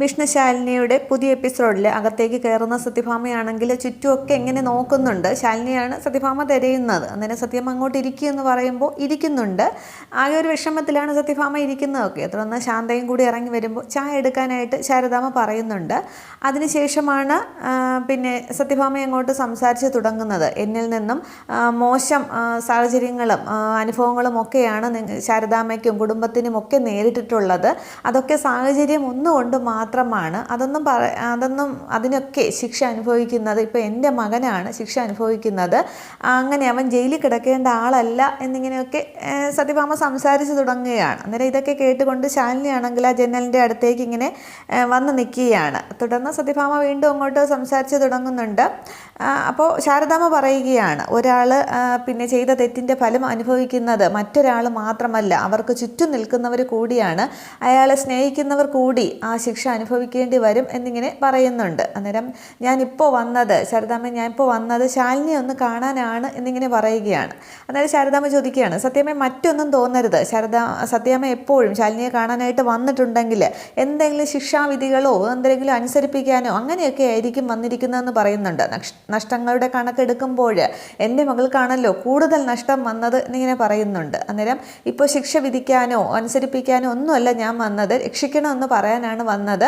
വിഷ്ണുശാലിനിയുടെ പുതിയ എപ്പിസോഡിൽ അകത്തേക്ക് കയറുന്ന സത്യഭാമയാണെങ്കിൽ ചുറ്റുമൊക്കെ എങ്ങനെ നോക്കുന്നുണ്ട്? ശാലിനിയാണ് സത്യഭാമ തിരയുന്നത്. അന്നേരം സത്യം അങ്ങോട്ട് ഇരിക്കുക എന്ന് പറയുമ്പോൾ ഇരിക്കുന്നുണ്ട്. ആകെ ഒരു വിഷമത്തിലാണ് സത്യഭാമ ഇരിക്കുന്നതൊക്കെ. തുടർന്ന് ശാന്തയും കൂടി ഇറങ്ങി വരുമ്പോൾ ചായ എടുക്കാനായിട്ട് ശാരദാമ പറയുന്നുണ്ട്. അതിനുശേഷമാണ് പിന്നെ സത്യഭാമ അങ്ങോട്ട് സംസാരിച്ച് തുടങ്ങുന്നത്. എന്നിൽ നിന്നും മോശം സാഹചര്യങ്ങളും അനുഭവങ്ങളും ഒക്കെയാണ് ശാരദാമയ്ക്കും കുടുംബത്തിനും ഒക്കെ നേരിട്ടിട്ടുള്ളത്. അതൊക്കെ സാഹചര്യം ഒന്നുകൊണ്ട് മാത്രമാണ്. അതൊന്നും പറ അതൊന്നും അതിനൊക്കെ ശിക്ഷ അനുഭവിക്കുന്നത് ഇപ്പോൾ എന്റെ മകനാണ് ശിക്ഷ അനുഭവിക്കുന്നത്. അങ്ങനെ അവൻ ജയിലിൽ കിടക്കേണ്ട ആളല്ല എന്നിങ്ങനെയൊക്കെ സത്യഭാമ സംസാരിച്ച് തുടങ്ങുകയാണ്. അന്നേരം ഇതൊക്കെ കേട്ടുകൊണ്ട് ശാലിനിയാണെങ്കിൽ ആ ജനലിന്റെ അടുത്തേക്ക് ഇങ്ങനെ വന്ന് നിൽക്കുകയാണ്. തുടർന്ന് സത്യഭാമ വീണ്ടും അങ്ങോട്ട് സംസാരിച്ച് തുടങ്ങുന്നുണ്ട്. അപ്പോൾ ശാരദാമ്മ പറയുകയാണ് ഒരാൾ പിന്നെ ചെയ്ത തെറ്റിന്റെ ഫലം അനുഭവിക്കുന്നത് മറ്റൊരാൾ മാത്രമല്ല അവർക്ക് ചുറ്റും നിൽക്കുന്നവർ കൂടിയാണ്. അയാളെ സ്നേഹിക്കുന്നവർ കൂടി ആ ശിക്ഷ അനുഭവിക്കേണ്ടി വരും എന്നിങ്ങനെ പറയുന്നുണ്ട്. അന്നേരം ഞാനിപ്പോൾ വന്നത് ശാരദാമ്മ ഞാനിപ്പോൾ വന്നത് ശാലിനിയെ ഒന്ന് കാണാനാണ് എന്നിങ്ങനെ പറയുകയാണ്. അന്നേരം ശാരദാമ്മ ചോദിക്കുകയാണ് സത്യമേ മറ്റൊന്നും തോന്നരുത്. ശാരദാ സത്യാമ്മ എപ്പോഴും ശാലിനിയെ കാണാനായിട്ട് വന്നിട്ടുണ്ടെങ്കിൽ എന്തെങ്കിലും ശിക്ഷാവിധികളോ എന്തെങ്കിലും അനുസരിപ്പിക്കാനോ അങ്ങനെയൊക്കെ ആയിരിക്കും വന്നിരിക്കുന്നതെന്ന് പറയുന്നുണ്ട്. നഷ്- നഷ്ടങ്ങളുടെ കണക്കെടുക്കുമ്പോൾ എന്റെ മകൾക്കാണല്ലോ കൂടുതൽ നഷ്ടം വന്നത് എന്നിങ്ങനെ പറയുന്നുണ്ട്. അന്നേരം ഇപ്പോൾ ശിക്ഷ വിധിക്കാനോ അനുസരിപ്പിക്കാനോ ഒന്നുമല്ല ഞാൻ വന്നത് രക്ഷിക്കണമെന്ന് പറയാനാണ് വന്നത്.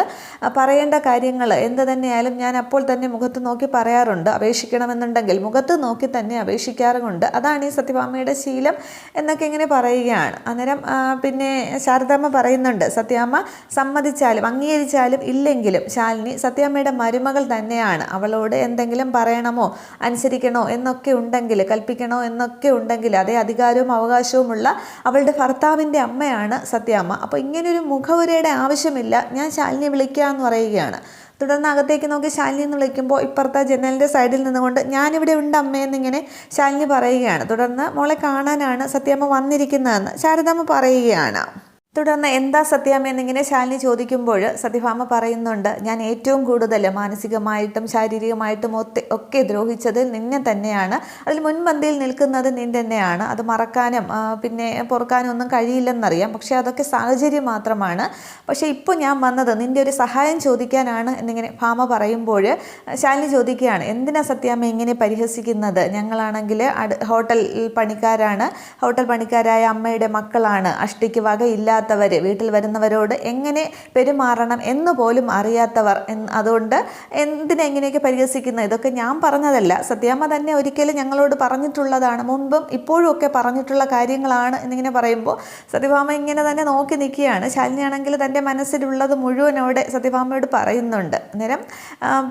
പറയേണ്ട കാര്യങ്ങൾ എന്ത് തന്നെയായാലും ഞാൻ അപ്പോൾ തന്നെ മുഖത്ത് നോക്കി പറയാറുണ്ട്. അപേക്ഷിക്കണമെന്നുണ്ടെങ്കിൽ മുഖത്ത് നോക്കി തന്നെ അപേക്ഷിക്കാറുമുണ്ട്. അതാണ് ഈ സത്യഭാമയുടെ ശീലം എന്നൊക്കെ ഇങ്ങനെ പറയുകയാണ്. അന്നേരം പിന്നെ ശാരദാമ്മ പറയുന്നുണ്ട് സത്യാമ്മ സമ്മതിച്ചാലും അംഗീകരിച്ചാലും ഇല്ലെങ്കിലും ശാലിനി സത്യാമ്മയുടെ മരുമകൾ തന്നെയാണ്. അവളോട് എന്തെങ്കിലും പറയണമോ അനുസരിക്കണോ എന്നൊക്കെ ഉണ്ടെങ്കിൽ കൽപ്പിക്കണോ എന്നൊക്കെ ഉണ്ടെങ്കിൽ അതേ അധികാരവും അവകാശവുമുള്ള അവളുടെ ഭർത്താവിന്റെ അമ്മയാണ് സത്യാമ്മ. അപ്പോൾ ഇങ്ങനൊരു മുഖവുരയുടെ ആവശ്യമില്ല. ഞാൻ ശാലിനി വിളിക്കാമെന്ന് പറയുകയാണ്. തുടർന്ന് അകത്തേക്ക് നോക്കി ശാലിനി എന്ന് വിളിക്കുമ്പോൾ ഇപ്പുറത്തെ ജനലിന്റെ സൈഡിൽ നിന്നുകൊണ്ട് ഞാനിവിടെ ഉണ്ട് അമ്മയെന്നിങ്ങനെ ശാലിനി പറയുകയാണ്. തുടർന്ന് മോളെ കാണാനാണ് സത്യാമ്മ വന്നിരിക്കുന്നതെന്ന് ശാരദാമ്മ പറയുകയാണ്. തുടർന്ന് എന്താ സത്യാമ്മ എന്നിങ്ങനെ ശാലിനി ചോദിക്കുമ്പോൾ സത്യഭാമ പറയുന്നുണ്ട് ഞാൻ ഏറ്റവും കൂടുതൽ മാനസികമായിട്ടും ശാരീരികമായിട്ടും ഒത്തി ഒക്കെ ദ്രോഹിച്ചത് നിന്നെ തന്നെയാണ്. അതിൽ മുൻപന്തിയിൽ നിൽക്കുന്നത് നീ തന്നെയാണ്. അത് മറക്കാനും പിന്നെ പൊറുക്കാനും ഒന്നും കഴിയില്ലെന്നറിയാം. പക്ഷേ അതൊക്കെ സാഹചര്യം മാത്രമാണ്. പക്ഷേ ഇപ്പോൾ ഞാൻ വന്നത് നിന്റെ ഒരു സഹായം ചോദിക്കാനാണ് എന്നിങ്ങനെ ഭാമ പറയുമ്പോൾ ശാലിനി ചോദിക്കുകയാണ് എന്തിനാ സത്യാമ്മ ഇങ്ങനെ പരിഹസിക്കുന്നത്? ഞങ്ങളാണെങ്കിൽ ഹോട്ടൽ പണിക്കാരാണ്. ഹോട്ടൽ പണിക്കാരായ അമ്മയുടെ മക്കളാണ്. അഷ്ടിക്ക് വകയില്ലാത്തവർ വീട്ടിൽ വരുന്നവരോട് എങ്ങനെ പെരുമാറണം എന്ന് പോലും അറിയാത്തവർ അതുകൊണ്ട് എന്തിനെങ്ങനെയൊക്കെ പരിഹസിക്കുന്നത് ഇതൊക്കെ ഞാൻ പറഞ്ഞതല്ല. സത്യാമ്മ തന്നെ ഒരിക്കലും ഞങ്ങളോട് പറഞ്ഞിട്ടുള്ളതാണ്. മുൻപും ഇപ്പോഴും ഒക്കെ പറഞ്ഞിട്ടുള്ള കാര്യങ്ങളാണ് എന്നിങ്ങനെ പറയുമ്പോൾ സത്യഭാമ ഇങ്ങനെ തന്നെ നോക്കി നിൽക്കുകയാണ്. ശാലിനിയാണെങ്കിൽ തന്റെ മനസ്സിലുള്ളത് മുഴുവൻ അവിടെ സത്യഭാമയോട് പറയുന്നുണ്ട്. അന്നേരം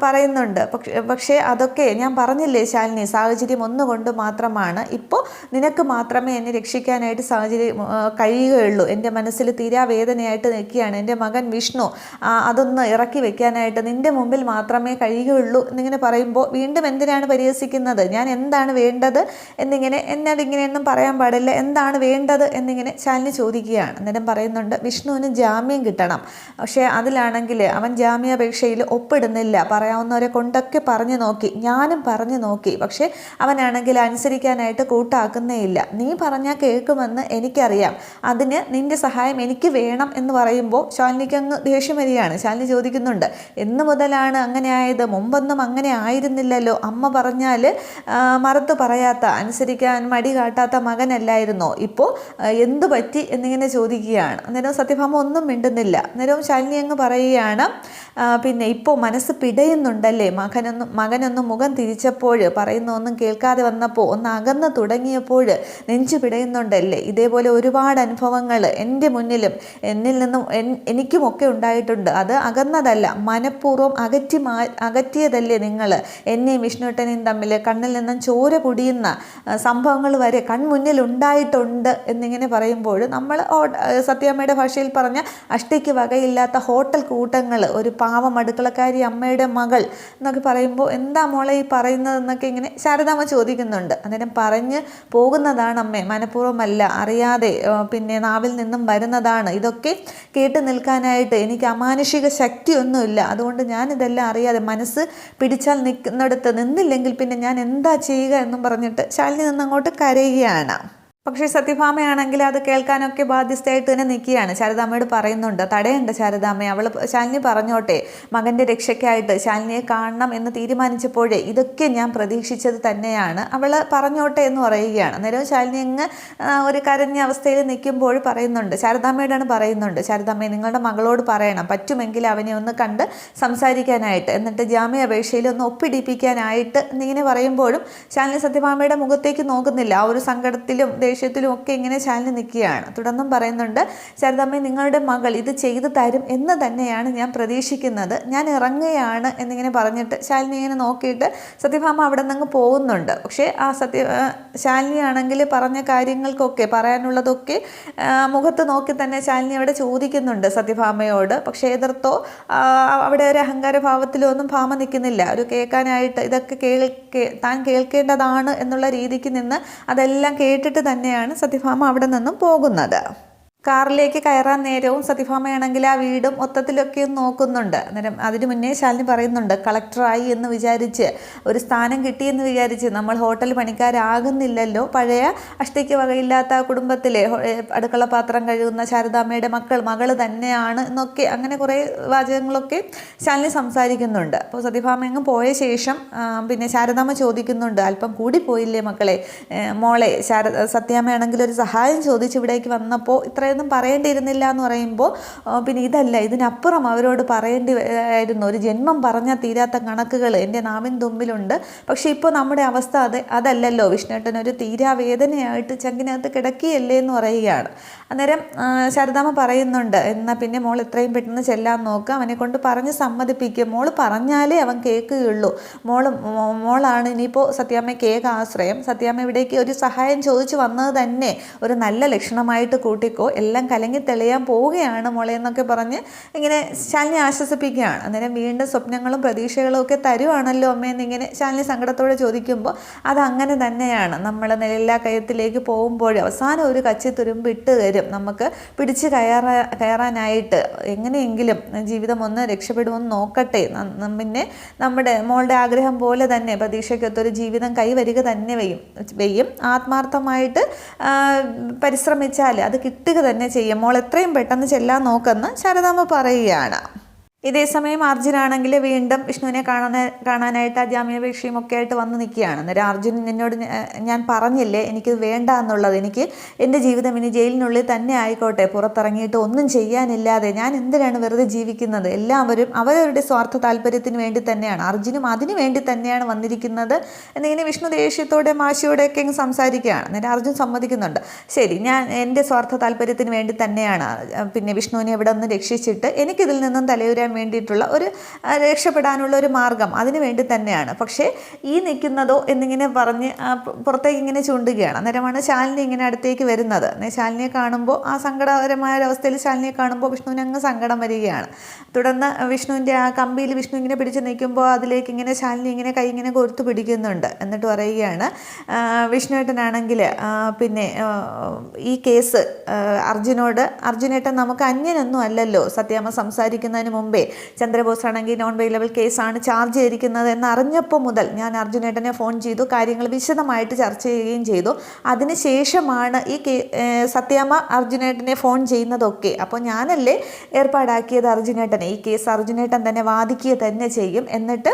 പറയുന്നുണ്ട്. പക്ഷേ പക്ഷേ അതൊക്കെ ഞാൻ പറഞ്ഞില്ലേ ശാലിനി? സാഹചര്യം ഒന്നുകൊണ്ട് മാത്രമാണ്. ഇപ്പോൾ നിനക്ക് മാത്രമേ എന്നെ രക്ഷിക്കാനായിട്ട് സാഹചര്യം കഴിയുകയുള്ളൂ. എന്റെ മനസ്സിൽ തീരാ വേദനയായിട്ട് നിൽക്കുകയാണ്. എന്റെ മകൻ വിഷ്ണു അതൊന്ന് ഇറക്കി വെക്കാനായിട്ട് നിന്റെ മുമ്പിൽ മാത്രമേ കഴിയുകയുള്ളൂ എന്നിങ്ങനെ പറയുമ്പോൾ വീണ്ടും എന്തിനാണ് പരിഹസിക്കുന്നത്? ഞാൻ എന്താണ് വേണ്ടത് എന്നിങ്ങനെ എന്നെ അതിങ്ങനെയൊന്നും പറയാൻ പാടില്ല. എന്താണ് വേണ്ടത് എന്നിങ്ങനെ ശാലിനി ചോദിക്കുകയാണ്. അന്നേരം പറയുന്നുണ്ട് വിഷ്ണുവിന് ജാമ്യം കിട്ടണം. പക്ഷേ അതിലാണെങ്കിൽ അവൻ ജാമ്യാപേക്ഷയിൽ ഒപ്പിടുന്നില്ല. പറയാവുന്നവരെ കൊണ്ടൊക്കെ പറഞ്ഞു നോക്കി. ഞാനും പറഞ്ഞു നോക്കി. പക്ഷേ അവനാണെങ്കിൽ അനുസരിക്കാനായിട്ട് കൂട്ടാക്കുന്നേ ഇല്ല. നീ പറഞ്ഞാൽ കേൾക്കുമെന്ന് എനിക്കറിയാം. അതിന് നിന്റെ സഹായം എനിക്ക് വേണം എന്ന് പറയുമ്പോൾ ശാലിനിക്ക് അങ്ങ് ദേഷ്യം വരികയാണ് ശാലിനി ചോദിക്കുന്നുണ്ട് എന്ന് മുതലാണ് അങ്ങനെ ആയത്? മുമ്പൊന്നും അങ്ങനെ ആയിരുന്നില്ലല്ലോ. അമ്മ പറഞ്ഞാൽ മറുത്ത് പറയാത്ത അനുസരിക്കാൻ മടി കാട്ടാത്ത മകനല്ലായിരുന്നോ? ഇപ്പോൾ എന്തു പറ്റി? എന്നിങ്ങനെ ചോദിക്കുകയാണ്. അന്നേരം സത്യഭാമ ഒന്നും മിണ്ടുന്നില്ല. അന്നേരം ശാലിനി അങ്ങ് പറയുകയാണ് പിന്നെ ഇപ്പോൾ മനസ്സ് പിടയുന്നുണ്ടല്ലേ? മകനൊന്നും മകനൊന്നും മുഖം തിരിച്ചപ്പോൾ പറയുന്ന ഒന്നും കേൾക്കാതെ വന്നപ്പോൾ ഒന്ന് അകന്ന് തുടങ്ങിയപ്പോൾ നെഞ്ചു പിടയുന്നുണ്ടല്ലേ? ഇതേപോലെ ഒരുപാട് അനുഭവങ്ങൾ എന്റെ മുന്നിലും എന്നിൽ നിന്നും എനിക്കുമൊക്കെ ഉണ്ടായിട്ടുണ്ട്. അത് അകന്നതല്ല. മനഃപൂർവം അകറ്റി മാ അകറ്റിയതല്ലേ നിങ്ങൾ എന്നെയും വിഷ്ണുട്ടനെയും തമ്മിൽ കണ്ണിൽ നിന്നും ചോര പൊടിയുന്ന സംഭവങ്ങൾ വരെ കൺമുന്നിൽ ഉണ്ടായിട്ടുണ്ട് എന്നിങ്ങനെ പറയുമ്പോൾ നമ്മൾ സത്യാമ്മയുടെ ഭാഷയിൽ പറഞ്ഞ അഷ്ടിക്ക് വകയില്ലാത്ത ഹോട്ടൽ കൂട്ടങ്ങൾ ഒരു പാവം അടുക്കളക്കാരി അമ്മയുടെ മകൾ എന്നൊക്കെ പറയുമ്പോൾ എന്താ മോളെ ഈ പറയുന്നതെന്നൊക്കെ ഇങ്ങനെ ശാരദാമ്മ ചോദിക്കുന്നുണ്ട്. അന്നേരം പറഞ്ഞ് പോകുന്നതാണ് അമ്മേ. മനഃപൂർവമല്ല അറിയാതെ പിന്നെ നാവിൽ നിന്നും വരുന്നതാണ്. ഇതൊക്കെ കേട്ട് നിൽക്കാനായിട്ട് എനിക്ക് അമാനുഷിക ശക്തിയൊന്നുമില്ല. അതുകൊണ്ട് ഞാൻ ഇതെല്ലാം അറിയാതെ മനസ്സ് പിടിച്ചാൽ നിൽക്കുന്നിടത്ത് നിന്നില്ലെങ്കിൽ പിന്നെ ഞാൻ എന്താ ചെയ്യുക എന്നും പറഞ്ഞിട്ട് ശാലിനി നിന്നങ്ങോട്ട് കരയുകയാണ്. പക്ഷേ സത്യഭാമയാണെങ്കിൽ അത് കേൾക്കാനൊക്കെ ബാധ്യസ്ഥയായിട്ട് തന്നെ നിൽക്കുകയാണ്. ശാരദാമ്മയോട് പറയുന്നുണ്ട് തടയണ്ട ശാരദാമ്മ അവൾ ശാലിനി പറഞ്ഞോട്ടെ മകന്റെ രക്ഷയ്ക്കായിട്ട് ശാലിനിയെ കാണണം എന്ന് തീരുമാനിച്ചപ്പോഴേ ഇതൊക്കെ ഞാൻ പ്രതീക്ഷിച്ചത് തന്നെയാണ്. അവൾ പറഞ്ഞോട്ടെ എന്ന് പറയുകയാണ്. അന്നേരം ശാലിനി അങ്ങ് ഒരു കരഞ്ഞ അവസ്ഥയിൽ നിൽക്കുമ്പോൾ പറയുന്നുണ്ട് ശാരദാമ്മയോടാണ് പറയുന്നുണ്ട് ശാരദാമ്മയെ നിങ്ങളുടെ മകളോട് പറയണം പറ്റുമെങ്കിൽ അവനെ ഒന്ന് കണ്ട് സംസാരിക്കാനായിട്ട്. എന്നിട്ട് ജാമ്യാപേക്ഷയിൽ ഒന്ന് ഒപ്പിടിപ്പിക്കാനായിട്ട്. എന്നിങ്ങനെ പറയുമ്പോഴും ശാലിനി സത്യഭാമയുടെ മുഖത്തേക്ക് നോക്കുന്നില്ല. ആ ഒരു സങ്കടത്തിലും ദേഷ്യത്തിലും ഒക്കെ ഇങ്ങനെ ശാലിനി നിൽക്കുകയാണ്. തുടർന്നും പറയുന്നുണ്ട് ശാരദാമ്മ നിങ്ങളുടെ മകൾ ഇത് ചെയ്തു തരും എന്ന് തന്നെയാണ് ഞാൻ പ്രതീക്ഷിക്കുന്നത്. ഞാൻ ഇറങ്ങുകയാണ് എന്നിങ്ങനെ പറഞ്ഞിട്ട് ശാലിനി ഇങ്ങനെ നോക്കിയിട്ട് സത്യഭാമ അവിടെ നിന്ന് പോകുന്നുണ്ട്. പക്ഷേ ആ സത്യ ശാലിനി ആണെങ്കിൽ പറഞ്ഞ കാര്യങ്ങൾക്കൊക്കെ പറയാനുള്ളതൊക്കെ മുഖത്ത് നോക്കി തന്നെ ശാലിനി അവിടെ ചോദിക്കുന്നുണ്ട് സത്യഭാമയോട്. പക്ഷേ എതിർത്തോ അവിടെ ഒരു അഹങ്കാരഭാവത്തിലോ ഒന്നും ഭാമ നിൽക്കുന്നില്ല. ഒരു കേൾക്കാനായിട്ട് ഇതൊക്കെ കേൾക്കേ താൻ കേൾക്കേണ്ടതാണ് എന്നുള്ള രീതിക്ക് നിന്ന് അതെല്ലാം കേട്ടിട്ട് തന്നെയാണ് സത്യഭാമ അവിടെ നിന്നും പോകുന്നത്. കാറിലേക്ക് കയറാൻ നേരവും സത്യഭാമയാണെങ്കിൽ ആ വീടും മൊത്തത്തിലൊക്കെ ഒന്ന് നോക്കുന്നുണ്ട്. അന്നേരം അതിനു മുന്നേ ശാലിനി പറയുന്നുണ്ട് കളക്ടറായി എന്ന് വിചാരിച്ച് ഒരു സ്ഥാനം കിട്ടിയെന്ന് വിചാരിച്ച് നമ്മൾ ഹോട്ടൽ പണിക്കാരാകുന്നില്ലല്ലോ. പഴയ അഷ്ടയ്ക്ക് വകയില്ലാത്ത കുടുംബത്തിലെ അടുക്കള പാത്രം കഴുകുന്ന ശാരദാമ്മയുടെ മക്കൾ മകൾ തന്നെയാണ് എന്നൊക്കെ അങ്ങനെ കുറേ വാചകങ്ങളൊക്കെ ശാലിനി സംസാരിക്കുന്നുണ്ട്. അപ്പോൾ സത്യഭാമ അങ്ങ് പോയ ശേഷം പിന്നെ ശാരദാമ്മ ചോദിക്കുന്നുണ്ട് അല്പം കൂടി പോയില്ലേ മക്കളെ? മോളെ ശാര സത്യാമ്മയാണെങ്കിൽ ഒരു സഹായം ചോദിച്ച് ഇവിടേക്ക് വന്നപ്പോൾ ഇത്രയൊന്നും പറയേണ്ടിയിരുന്നില്ല എന്ന് പറയുമ്പോൾ പിന്നെ ഇതല്ല ഇതിനപ്പുറം അവരോട് പറയേണ്ടി ആയിരുന്നു. ഒരു ജന്മം പറഞ്ഞാൽ തീരാത്ത കണക്കുകൾ എന്റെ നാവിൻ തുമ്പിലുണ്ട്. പക്ഷേ ഇപ്പോൾ നമ്മുടെ അവസ്ഥ അത് അതല്ലല്ലോ വിഷ്ണുട്ടൻ. ഒരു തീരാവേദനയായിട്ട് ചങ്കിനകത്ത് കിടക്കിയല്ലേ എന്ന് പറയുകയാണ്. അന്നേരം ശരദാമ പറയുന്നുണ്ട് എന്നാൽ പിന്നെ മോൾ എത്രയും പെട്ടെന്ന് ചെല്ലാൻ നോക്കുക അവനെ കൊണ്ട് പറഞ്ഞ് സമ്മതിപ്പിക്കുക മോൾ പറഞ്ഞാലേ അവൻ കേൾക്കുകയുള്ളൂ. മോൾ മോളാണ് ഇനിയിപ്പോൾ സത്യാമ്മയ്ക്ക് ഏക ആശ്രയം. സത്യാമ്മ ഇവിടേക്ക് ഒരു സഹായം ചോദിച്ചു വന്നത് തന്നെ ഒരു നല്ല ലക്ഷണമായിട്ട് കൂട്ടിക്കോ. എല്ലാം കലങ്ങി തെളിയാൻ പോവുകയാണ് മോളെ എന്നൊക്കെ പറഞ്ഞ് ഇങ്ങനെ ശാലിനി ആശ്വസിപ്പിക്കുകയാണ്. അന്നേരം വീണ്ടും സ്വപ്നങ്ങളും പ്രതീക്ഷകളും ഒക്കെ തരുവാണല്ലോ അമ്മയെന്ന് ഇങ്ങനെ ശാലിനി സങ്കടത്തോടെ ചോദിക്കുമ്പോൾ അതങ്ങനെ തന്നെയാണ്. നമ്മൾ നെല്ലാ കയത്തിലേക്ക് പോകുമ്പോഴും അവസാനം ഒരു കച്ചി തുരുമ്പ് ഇട്ട് തരും. നമുക്ക് പിടിച്ച് കയറാ കയറാനായിട്ട് എങ്ങനെയെങ്കിലും ജീവിതം ഒന്ന് രക്ഷപ്പെടുമെന്ന് നോക്കട്ടെ. പിന്നെ നമ്മുടെ മോളുടെ ആഗ്രഹം പോലെ തന്നെ പ്രതീക്ഷയ്ക്കൊത്തൊരു ജീവിതം കൈവരിക തന്നെ വെയ്യും വെയ്യും ആത്മാർത്ഥമായിട്ട് പരിശ്രമിച്ചാൽ അത് കിട്ടുക തന്നെ ചെയ്യും. മോൾ എത്രയും പെട്ടെന്ന് ചെല്ലാൻ നോക്കെന്ന് ശാരദാമ്മ പറയുകയാണ്. ഇതേസമയം അർജുനാണെങ്കിൽ വീണ്ടും വിഷ്ണുവിനെ കാണാൻ കാണാനായിട്ട് ആ ജാമ്യാപേക്ഷയും ഒക്കെ ആയിട്ട് വന്ന് നിൽക്കുകയാണ്. അന്നേരം അർജുൻ എന്നോട് ഞാൻ പറഞ്ഞില്ലേ എനിക്ക് വേണ്ട എന്നുള്ളത്. എനിക്ക് എന്റെ ജീവിതം ഇനി ജയിലിനുള്ളിൽ തന്നെ ആയിക്കോട്ടെ പുറത്തിറങ്ങിയിട്ട് ഒന്നും ചെയ്യാനില്ലാതെ ഞാൻ എന്തിനാണ് വെറുതെ ജീവിക്കുന്നത്? എല്ലാവരും അവരവരുടെ സ്വാർത്ഥ താല്പര്യത്തിന് വേണ്ടി തന്നെയാണ്. അർജുനും അതിനു വേണ്ടി തന്നെയാണ് വന്നിരിക്കുന്നത് എന്നിങ്ങനെ വിഷ്ണു ദേഷ്യത്തോടെ മാശിയോടെയൊക്കെ അങ്ങ് സംസാരിക്കുകയാണ്. അന്നേരം അർജുൻ സമ്മതിക്കുന്നുണ്ട്. ശരി ഞാൻ എന്റെ സ്വാർത്ഥ താല്പര്യത്തിന് വേണ്ടി തന്നെയാണ്. പിന്നെ വിഷ്ണുവിനെ ഇവിടെ നിന്ന് രക്ഷിച്ചിട്ട് എനിക്കിതിൽ നിന്നും തലയുരാൻ വേണ്ടിയിട്ടുള്ള ഒരു രക്ഷപ്പെടാനുള്ള ഒരു മാർഗം അതിന് വേണ്ടി തന്നെയാണ്. പക്ഷേ ഈ നിൽക്കുന്നതോ എന്നിങ്ങനെ പറഞ്ഞ് പുറത്തേക്ക് ഇങ്ങനെ ചൂണ്ടുകയാണ്. അന്നേരമാണ് ശാലിനി ഇങ്ങനെ അടുത്തേക്ക് വരുന്നത്. ശാലിനിയെ കാണുമ്പോൾ ആ സങ്കടകരമായ ഒരവസ്ഥയിൽ ശാലിനിയെ കാണുമ്പോൾ വിഷ്ണുവിന് അങ്ങ് സങ്കടം വരികയാണ്. തുടർന്ന് വിഷ്ണുവിന്റെ ആ കമ്പിയിൽ വിഷ്ണു ഇങ്ങനെ പിടിച്ച് നിൽക്കുമ്പോൾ അതിലേക്ക് ഇങ്ങനെ ശാലിനി ഇങ്ങനെ കൈ ഇങ്ങനെ കൊടുത്തു പിടിക്കുന്നുണ്ട്. എന്നിട്ട് പറയുകയാണ് വിഷ്ണുവേട്ടനാണെങ്കിൽ പിന്നെ ഈ കേസ് അർജുനോട് അർജുനേട്ടൻ നമുക്ക് അന്യനൊന്നും അല്ലല്ലോ. സത്യാമ്മ സംസാരിക്കുന്നതിന് മുമ്പേ ചന്ദ്രബോസ് ആണെങ്കിൽ നോൺ വെയിലബിൾ കേസാണ് ചാർജ് ചെയ്തിരിക്കുന്നത് എന്ന് അറിഞ്ഞപ്പോൾ മുതൽ ഞാൻ അർജുനേട്ടനെ ഫോൺ ചെയ്തു കാര്യങ്ങൾ വിശദമായിട്ട് ചർച്ച ചെയ്യുകയും ചെയ്തു. അതിനുശേഷമാണ് ഈ ഏ, സത്യാമ്മ അർജുനേട്ടനെ ഫോൺ ചെയ്യുന്നതൊക്കെ. അപ്പോൾ ഞാനല്ലേ ഏർപ്പാടാക്കിയത് അർജുനേട്ടനെ ഈ കേസ് അർജുനേട്ടൻ തന്നെ വാദിക്കുക തന്നെ ചെയ്യും. എന്നിട്ട്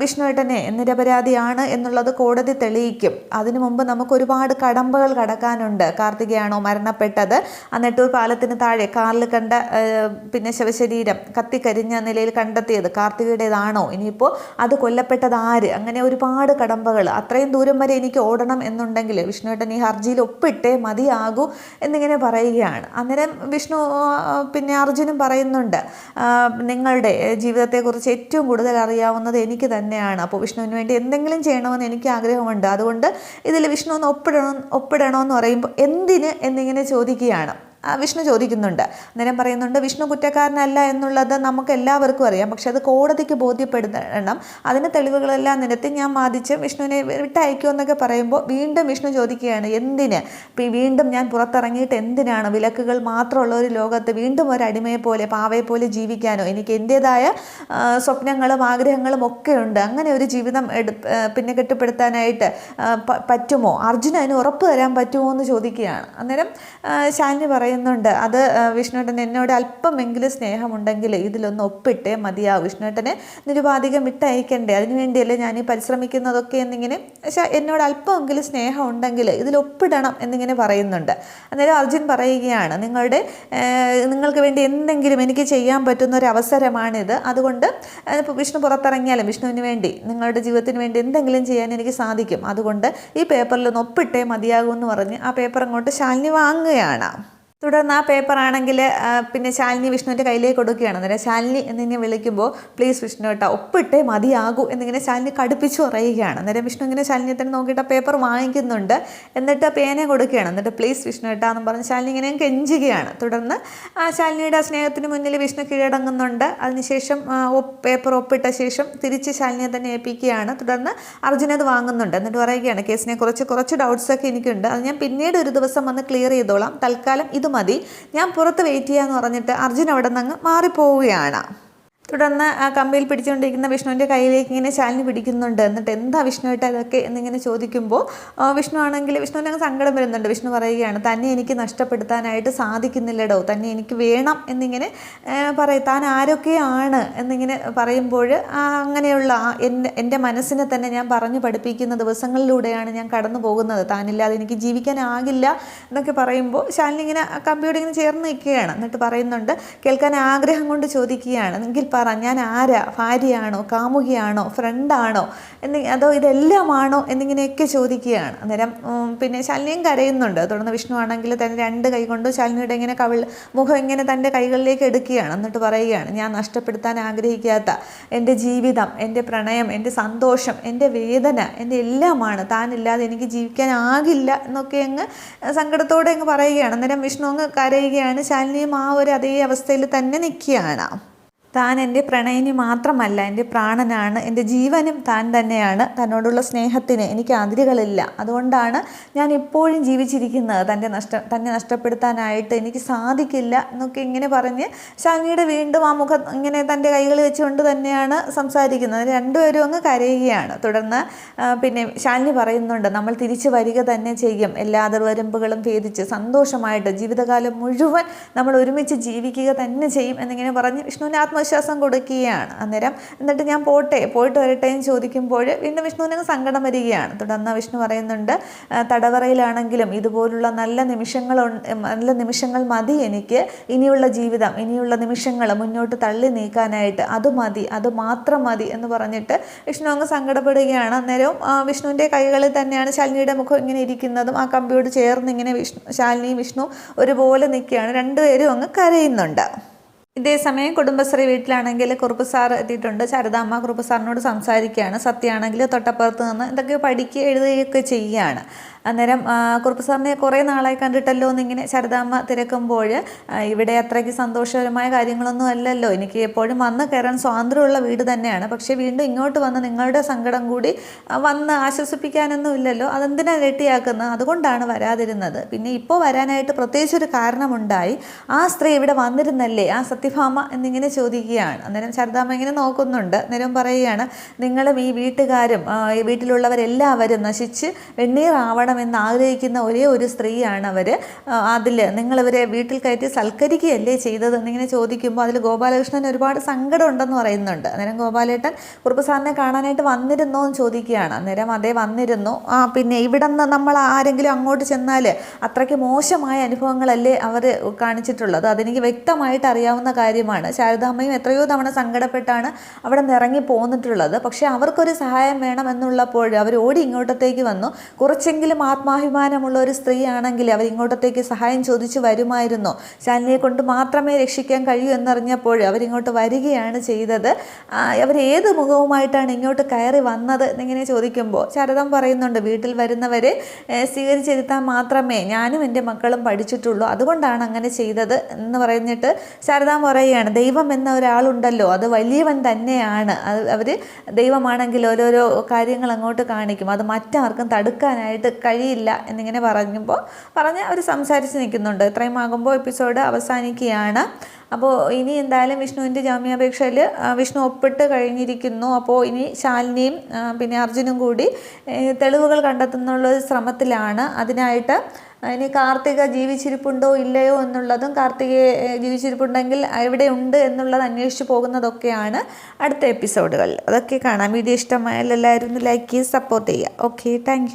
വിഷ്ണുവേട്ടനെ നിരപരാധിയാണ് എന്നുള്ളത് കോടതി തെളിയിക്കും. അതിനു മുമ്പ് നമുക്ക് ഒരുപാട് കടമ്പകൾ കടക്കാനുണ്ട്. കാർത്തികയാണോ മരണപ്പെട്ടത്? ആ നെട്ടൂർ പാലത്തിന് താഴെ കാറിൽ കണ്ട പിന്നെ ശവശരീരം കത്തിക്കരിഞ്ഞ നിലയിൽ കണ്ടെത്തിയത്. കാർത്തികയുടേതാണോ? ഇനിയിപ്പോൾ അത് കൊല്ലപ്പെട്ടത് ആര്? അങ്ങനെ ഒരുപാട് കടമ്പകൾ. അത്രയും ദൂരം വരെ എനിക്ക് ഓടണം എന്നുണ്ടെങ്കിൽ വിഷ്ണുവേട്ടൻ ഈ ഹർജിയിൽ ഒപ്പിട്ടേ മതിയാകൂ എന്നിങ്ങനെ പറയുകയാണ്. അന്നേരം വിഷ്ണു പിന്നെ അർജുനും പറയുന്നുണ്ട് നിങ്ങളുടെ ജീവിതത്തെക്കുറിച്ച് ഏറ്റവും കൂടുതൽ അറിയാവുന്നത് എനിക്ക് തന്നെയാണ്. അപ്പോൾ വിഷ്ണുവിന് വേണ്ടി എന്തെങ്കിലും ചെയ്യണമെന്ന് എനിക്ക് ആഗ്രഹമുണ്ട്. അതുകൊണ്ട് ഇതിൽ വിഷ്ണു ഒന്ന് ഒപ്പിടണം ഒപ്പിടണമെന്ന് പറയുമ്പോൾ എന്തിന് എന്നിങ്ങനെ ചോദിക്കുകയാണ്. വിഷ്ണു ചോദിക്കുന്നുണ്ട്. അന്നേരം പറയുന്നുണ്ട് വിഷ്ണു കുറ്റക്കാരനല്ല എന്നുള്ളത് നമുക്ക് എല്ലാവർക്കും അറിയാം. പക്ഷെ അത് കോടതിക്ക് ബോധ്യപ്പെടുത്തണം അതിന് തെളിവുകളെല്ലാം നിരത്തി ഞാൻ വാദിച്ച് വിഷ്ണുവിനെ വിട്ടയക്കുമോ എന്നൊക്കെ പറയുമ്പോൾ വീണ്ടും വിഷ്ണു ചോദിക്കുകയാണ് എന്തിന്? വീണ്ടും ഞാൻ പുറത്തിറങ്ങിയിട്ട് എന്തിനാണ്? വിലക്കുകൾ മാത്രമുള്ള ഒരു ലോകത്ത് വീണ്ടും ഒരു അടിമയെ പോലെ പാവയെ പോലെ ജീവിക്കാനോ? എനിക്ക് എന്റേതായ സ്വപ്നങ്ങളും ആഗ്രഹങ്ങളും ഒക്കെ ഉണ്ട്. അങ്ങനെ ഒരു ജീവിതം എടു പിന്നെ കെട്ടിപ്പടുത്താനായിട്ട് പറ്റുമോ? അർജുന അതിന് ഉറപ്പ് തരാൻ പറ്റുമോ? എന്ന് ചോദിക്കുകയാണ്. അന്നേരം ശാലിനി ശാലിനി പറയുന്നുണ്ട്. അത് വിഷ്ണുവേട്ടൻ എന്നോട് അല്പമെങ്കിലും സ്നേഹമുണ്ടെങ്കിൽ ഇതിലൊന്ന് ഒപ്പിട്ടേ മതിയാവും വിഷ്ണുവേട്ടനെ നിരുപാധികം വിട്ടയക്കണ്ടേ? അതിനുവേണ്ടിയല്ലേ ഞാൻ ഈ പരിശ്രമിക്കുന്നതൊക്കെ എന്നിങ്ങനെ പക്ഷേ എന്നോട് അല്പമെങ്കിലും സ്നേഹം ഉണ്ടെങ്കിൽ ഇതിൽ ഒപ്പിടണം എന്നിങ്ങനെ പറയുന്നുണ്ട്. അന്നേരം അർജുൻ പറയുകയാണ് നിങ്ങളുടെ നിങ്ങൾക്ക് വേണ്ടി എന്തെങ്കിലും എനിക്ക് ചെയ്യാൻ പറ്റുന്ന ഒരു അവസരമാണിത് അതുകൊണ്ട് വിഷ്ണു പുറത്തിറങ്ങിയാലും വിഷ്ണുവിന് വേണ്ടി നിങ്ങളുടെ ജീവിതത്തിന് വേണ്ടി എന്തെങ്കിലും ചെയ്യാൻ എനിക്ക് സാധിക്കും. അതുകൊണ്ട് ഈ പേപ്പറിൽ ഒന്ന് ഒപ്പിട്ടേ മതിയാകുമെന്ന് പറഞ്ഞ് ആ പേപ്പർ അങ്ങോട്ട് ശാലിനി വാങ്ങുകയാണ്. തുടർന്ന് ആ പേപ്പർ ആണെങ്കിൽ പിന്നെ ശാലിനി വിഷ്ണുവിന്റെ കയ്യിലേക്ക് കൊടുക്കുകയാണ്. അന്നേരം ശാലിനി എന്നിങ്ങനെ വിളിക്കുമ്പോൾ പ്ലീസ് വിഷ്ണു കേട്ടോ ഒപ്പിട്ടേ മതിയാകൂ എന്നിങ്ങനെ ശാലിനി കടുപ്പിച്ചു പറയുകയാണ്. അന്നേരം വിഷ്ണു ഇങ്ങനെ ശാലിനിയെ തന്നെ നോക്കിയിട്ട് പേപ്പർ വാങ്ങിക്കുന്നുണ്ട്. എന്നിട്ട് പേന കൊടുക്കുകയാണ്. എന്നിട്ട് പ്ലീസ് വിഷ്ണു കേട്ടോ എന്ന് പറഞ്ഞ് ശാലിനി ഇങ്ങനെ കെഞ്ചുകയാണ്. തുടർന്ന് ആ ശാലിനിയുടെ സ്നേഹത്തിന് മുന്നിൽ വിഷ്ണു കീഴടങ്ങുന്നുണ്ട്. അതിനുശേഷം പേപ്പർ ഒപ്പിട്ട ശേഷം തിരിച്ച് ശാലിനിയെ തന്നെ ഏൽപ്പിക്കുകയാണ്. തുടർന്ന് അർജുന അത് വാങ്ങുന്നുണ്ട്. എന്നിട്ട് പറയുകയാണ് കേസിനെ കുറച്ച് കുറച്ച് ഡൗട്ട്സൊക്കെ എനിക്കുണ്ട്. അത് ഞാൻ പിന്നീട് ഒരു ദിവസം വന്ന് ക്ലിയർ ചെയ്തോളാം. തൽക്കാലം ഇത് മതി. ഞാൻ പുറത്ത് വെയിറ്റ് ചെയ്യാന്ന് പറഞ്ഞിട്ട് അർജുൻ അവിടെ നിന്ന് അങ്ങ് മാറിപ്പോവുകയാണ്. തുടർന്ന് ആ കമ്പിയിൽ പിടിച്ചുകൊണ്ടിരിക്കുന്ന വിഷ്ണുവിന്റെ കയ്യിലേക്ക് ഇങ്ങനെ ശാലിനി പിടിക്കുന്നുണ്ട്. എന്നിട്ട് എന്താ വിഷ്ണുവായിട്ട് അതൊക്കെ എന്നിങ്ങനെ ചോദിക്കുമ്പോൾ വിഷ്ണു ആണെങ്കിൽ വിഷ്ണുവിന് അങ്ങ് സങ്കടം വരുന്നുണ്ട്. വിഷ്ണു പറയുകയാണ് തന്നെ എനിക്ക് നഷ്ടപ്പെടുത്താനായിട്ട് സാധിക്കുന്നില്ലടോ. തന്നെ എനിക്ക് വേണം എന്നിങ്ങനെ പറയും. താൻ ആരൊക്കെയാണ് എന്നിങ്ങനെ പറയുമ്പോൾ അങ്ങനെയുള്ള എന്റെ എന്റെ മനസ്സിനെ തന്നെ ഞാൻ പറഞ്ഞു പഠിപ്പിക്കുന്ന ദിവസങ്ങളിലൂടെയാണ് ഞാൻ കടന്നു പോകുന്നത്. താനില്ലാതെ എനിക്ക് ജീവിക്കാനാകില്ല എന്നൊക്കെ പറയുമ്പോൾ ശാലിനി ഇങ്ങനെ കമ്പിയോട് ഇങ്ങനെ ചേർന്ന് നിൽക്കുകയാണ്. എന്നിട്ട് പറയുന്നുണ്ട് കേൾക്കാൻ ആഗ്രഹം കൊണ്ട് ചോദിക്കുകയാണ്. എങ്കിൽ പറ ഞാൻ ആരാ? ഭാര്യയാണോ? കാമുകിയാണോ? ഫ്രണ്ടാണോ? എന്നി അതോ ഇതെല്ലാമാണോ എന്നിങ്ങനെയൊക്കെ ചോദിക്കുകയാണ്. അന്നേരം പിന്നെ ശല്യം കരയുന്നുണ്ട്. തുടർന്ന് വിഷ്ണു ആണെങ്കിൽ തന്നെ രണ്ട് കൈ കൊണ്ട് ശാലിനിയുടെ ഇങ്ങനെ കവിൾ മുഖം ഇങ്ങനെ തന്റെ കൈകളിലേക്ക് എടുക്കുകയാണ്. എന്നിട്ട് പറയുകയാണ് ഞാൻ നഷ്ടപ്പെടുത്താൻ ആഗ്രഹിക്കാത്ത എന്റെ ജീവിതം എന്റെ പ്രണയം എന്റെ സന്തോഷം എന്റെ വേദന എന്റെ എല്ലാമാണ്. താനില്ലാതെ എനിക്ക് ജീവിക്കാനാകില്ല എന്നൊക്കെ അങ്ങ് സങ്കടത്തോടെ അങ്ങ് പറയുകയാണ്. അന്നേരം വിഷ്ണു അങ്ങ് കരയുകയാണ്. ശാലിനിയും ആ ഒരു അതേ അവസ്ഥയിൽ തന്നെ നിൽക്കുകയാണ്. താൻ എന്റെ പ്രണയിനി മാത്രമല്ല എന്റെ പ്രാണനാണ് എന്റെ ജീവനും താൻ തന്നെയാണ്. തന്നോടുള്ള സ്നേഹത്തിന് എനിക്ക് അതിരുകളില്ല. അതുകൊണ്ടാണ് ഞാൻ എപ്പോഴും ജീവിച്ചിരിക്കുന്നത്. തന്റെ നഷ്ട തന്നെ നഷ്ടപ്പെടുത്താനായിട്ട് എനിക്ക് സാധിക്കില്ല എന്നൊക്കെ ഇങ്ങനെ പറഞ്ഞ് ശാങ്കിയുടെ വീണ്ടും ആ മുഖം ഇങ്ങനെ തന്റെ കൈകൾ വെച്ചുകൊണ്ട് തന്നെയാണ് സംസാരിക്കുന്നത്. രണ്ടുപേരും അങ്ങ് കരയുകയാണ്. തുടർന്ന് പിന്നെ ശാലിനി പറയുന്നുണ്ട് നമ്മൾ തിരിച്ചു വരിക തന്നെ ചെയ്യും. എല്ലാ അതിർവരമ്പുകളും ഭേദിച്ച് സന്തോഷമായിട്ട് ജീവിതകാലം മുഴുവൻ നമ്മൾ ഒരുമിച്ച് ജീവിക്കുക തന്നെ ചെയ്യും എന്നിങ്ങനെ പറഞ്ഞ് വിഷ്ണുവിന് ആത്മവിശ്വാസം കൊടുക്കുകയാണ്. അന്നേരം എന്നിട്ട് ഞാൻ പോട്ടെ പോയിട്ട് വരട്ടെ എന്ന് ചോദിക്കുമ്പോൾ വീണ്ടും വിഷ്ണുവിന് സങ്കടം വരികയാണ്. തുടർന്ന് വിഷ്ണു പറയുന്നുണ്ട് "ആ, തടവറയിലാണെങ്കിലും ഇതുപോലുള്ള നല്ല നിമിഷങ്ങൾ നല്ല നിമിഷങ്ങൾ മതി എനിക്ക്. ഇനിയുള്ള ജീവിതം ഇനിയുള്ള നിമിഷങ്ങൾ മുന്നോട്ട് തള്ളി നീക്കാനായിട്ട് അത് മതി അത് മാത്രം മതി എന്ന് പറഞ്ഞിട്ട് വിഷ്ണു അങ്ങ് സങ്കടപ്പെടുകയാണ്. അന്നേരവും വിഷ്ണുവിന്റെ കൈകളിൽ തന്നെയാണ് ശാലിനിയുടെ മുഖം ഇങ്ങനെ ഇരിക്കുന്നതും ആ കമ്പിയോട് ചേർന്ന് ഇങ്ങനെ വിഷ്ണു ശാലിനിയും വിഷ്ണു ഒരുപോലെ നിൽക്കുകയാണ്. രണ്ടുപേരും അങ്ങ് കരയുന്നുണ്ട്. ഇതേസമയം കുടുംബശ്രീ വീട്ടിലാണെങ്കിൽ കുറുപ്പ് സാർ എത്തിയിട്ടുണ്ട്. ശാരദാമ്മ കുറുപ്പ് സാറിനോട് സംസാരിക്കുകയാണ്. സത്യമാണെങ്കിൽ തൊട്ടപ്പുറത്ത് നിന്ന് എന്തൊക്കെയോ പഠിക്കുക എഴുതുകയൊക്കെ ചെയ്യുകയാണ്. അന്നേരം കുറുപ്പസ്വാമിയെ കുറേ നാളായി കണ്ടിട്ടല്ലോ എന്നിങ്ങനെ ശാരദാമ്മ തിരക്കുമ്പോൾ ഇവിടെ അത്രയ്ക്ക് സന്തോഷകരമായ കാര്യങ്ങളൊന്നും അല്ലല്ലോ. എനിക്ക് എപ്പോഴും വന്ന് കയറാൻ സ്വാതന്ത്ര്യമുള്ള വീട് തന്നെയാണ്. പക്ഷേ വീണ്ടും ഇങ്ങോട്ട് വന്ന് നിങ്ങളുടെ സങ്കടം കൂടി വന്ന് ആശ്വസിപ്പിക്കാനൊന്നും ഇല്ലല്ലോ. അതെന്തിനാണ് ഇരട്ടിയാക്കുന്നത്? അതുകൊണ്ടാണ് വരാതിരുന്നത്. പിന്നെ ഇപ്പോൾ വരാനായിട്ട് പ്രത്യേകിച്ചൊരു കാരണമുണ്ടായി. ആ സ്ത്രീ ഇവിടെ വന്നിരുന്നല്ലേ? ആ സത്യഭാമ എന്നിങ്ങനെ ചോദിക്കുകയാണ്. അന്നേരം ശാരദാമ്മ ഇങ്ങനെ നോക്കുന്നുണ്ട്. അന്നേരം പറയുകയാണ് നിങ്ങളും ഈ വീട്ടുകാരും വീട്ടിലുള്ളവരെല്ലാവരും നശിച്ച് വെണ്ണീറാവണമെന്ന് ആഗ്രഹിക്കുന്ന ഒരേ ഒരു സ്ത്രീയാണ് അവർ അതിൽ നിങ്ങളിവരെ വീട്ടിൽ കയറ്റി സൽക്കരിക്കുകയല്ലേ ചെയ്തത് എന്നിങ്ങനെ ചോദിക്കുമ്പോൾ അതിൽ ഗോപാലകൃഷ്ണൻ ഒരുപാട് സങ്കടം ഉണ്ടെന്ന് പറയുന്നുണ്ട്. അന്നേരം ഗോപാലേട്ടൻ കുറുപ്പ് സാറിനെ കാണാനായിട്ട് വന്നിരുന്നോ എന്ന് ചോദിക്കുകയാണ്. അന്നേരം അതേ വന്നിരുന്നു. ആ പിന്നെ ഇവിടെ നിന്ന് നമ്മൾ ആരെങ്കിലും അങ്ങോട്ട് ചെന്നാൽ അത്രയ്ക്ക് മോശമായ അനുഭവങ്ങളല്ലേ അവർ കാണിച്ചിട്ടുള്ളത്. അതെനിക്ക് വ്യക്തമായിട്ട് അറിയാവുന്ന കാര്യമാണ്. ശാരദാമ്മയും എത്രയോ തവണ സങ്കടപ്പെട്ടാണ് അവിടെ നിന്ന് ഇറങ്ങി പോന്നിട്ടുള്ളത്. പക്ഷേ അവർക്കൊരു സഹായം വേണം എന്നുള്ളപ്പോൾ അവർ ഓടി ഇങ്ങോട്ടത്തേക്ക് വന്നു. കുറച്ചെങ്കിലും ആത്മാഭിമാനമുള്ള ഒരു സ്ത്രീയാണെങ്കിൽ അവർ ഇങ്ങോട്ടത്തേക്ക് സഹായം ചോദിച്ചു വരുമായിരുന്നു. ശാലിനിയെ കൊണ്ട് മാത്രമേ രക്ഷിക്കാൻ കഴിയൂ എന്നറിഞ്ഞപ്പോൾ അവരിങ്ങോട്ട് വരികയാണ് ചെയ്തത്. അവർ ഏത് മുഖവുമായിട്ടാണ് ഇങ്ങോട്ട് കയറി വന്നത് എന്നിങ്ങനെ ചോദിക്കുമ്പോൾ ശരതം പറയുന്നുണ്ട് വീട്ടിൽ വരുന്നവരെ സ്വീകരിച്ചിരുത്താൻ മാത്രമേ ഞാനും എന്റെ മക്കളും പഠിച്ചിട്ടുള്ളൂ. അതുകൊണ്ടാണ് അങ്ങനെ ചെയ്തത് എന്ന് പറഞ്ഞിട്ട് ശാരദാം പറയുകയാണ് ദൈവം എന്ന ഒരാളുണ്ടല്ലോ അത് വലിയവൻ തന്നെയാണ്. അവർ ദൈവമാണെങ്കിൽ ഓരോരോ കാര്യങ്ങൾ അങ്ങോട്ട് കാണിക്കും. അത് മറ്റാർക്കും തടുക്കാനായിട്ട് കഴിയില്ല എന്നിങ്ങനെ പറഞ്ഞപ്പോൾ പറഞ്ഞ് അവർ സംസാരിച്ച് നിൽക്കുന്നുണ്ട്. ഇത്രയും ആകുമ്പോൾ എപ്പിസോഡ് അവസാനിക്കുകയാണ്. അപ്പോൾ ഇനി എന്തായാലും വിഷ്ണുവിന്റെ ജാമ്യാപേക്ഷയിൽ വിഷ്ണു ഒപ്പിട്ട് കഴിഞ്ഞിരിക്കുന്നു. അപ്പോൾ ഇനി ശാലിനിയും പിന്നെ അർജുനും കൂടി തെളിവുകൾ കണ്ടെത്തുന്നുള്ള ശ്രമത്തിലാണ്. അതിനായിട്ട് ഇനി കാർത്തിക ജീവിച്ചിരിപ്പുണ്ടോ ഇല്ലയോ എന്നുള്ളതും കാർത്തികയെ ജീവിച്ചിരിപ്പുണ്ടെങ്കിൽ എവിടെയുണ്ട് എന്നുള്ളത് അന്വേഷിച്ച് പോകുന്നതൊക്കെയാണ് അടുത്ത എപ്പിസോഡുകളിൽ അതൊക്കെ കാണാം. വീഡിയോ ഇഷ്ടമായാൽ എല്ലാവരും ലൈക്ക് ചെയ്ത് സപ്പോർട്ട് ചെയ്യുക. Okay thank